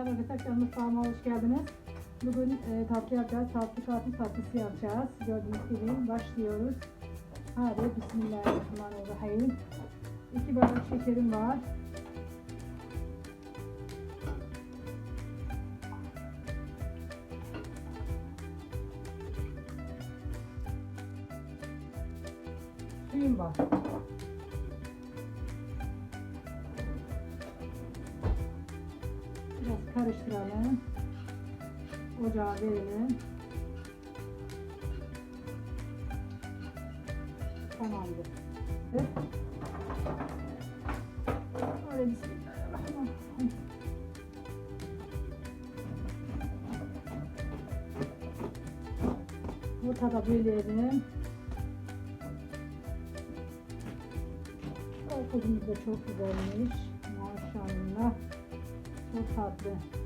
Serra Reception mutfağıma hoş geldiniz. Bugün e, tatlı yapacağız. Tatlı karpuz tatlısı yapacağız. Gördüğünüz gibi başlıyoruz. Hadi Bismillahirrahmanirrahim. İki bardak şekerim var. Suyum var. Karıştıralım. Ocağa verelim. Tamamdır. Evet. Öyle bismillahirrahmanirrahim. Ortada bölelim. Ortadımız da çok güzelmiş. Maşallah. Çok tatlı.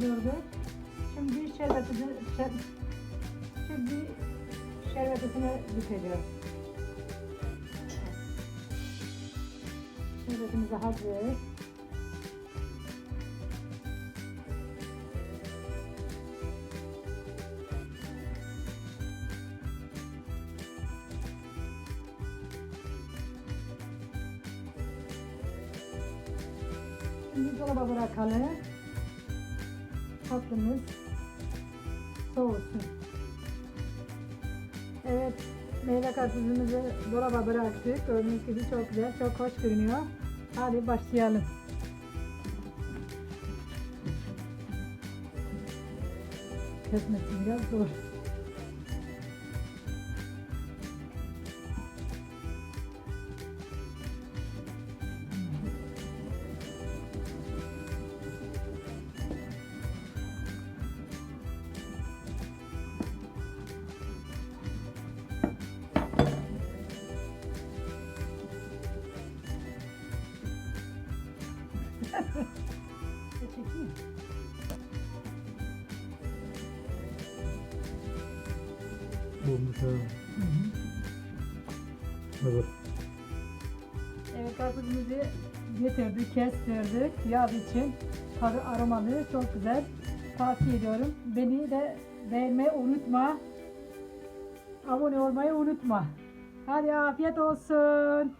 Doldurduk. Şimdi şerbetini, şer, şimdi şerbetini dökeceğiz. Şerbetimiz hazır. Şimdi dolaba bırakalım. Tatlımız soğusun. Evet, meyve karpuzumuzu dolaba bıraktık. Gördüğünüz gibi çok güzel, çok hoş görünüyor. Hadi başlayalım. Kesmesi biraz zor. Olmuş ha. Evet. Evet karpuzumuzu getirdik, kestirdik. Yağ için tadı aromalı, çok güzel. Tavsiye ediyorum. Beni de beğenmeyi unutma. Abone olmayı unutma. Hadi afiyet olsun.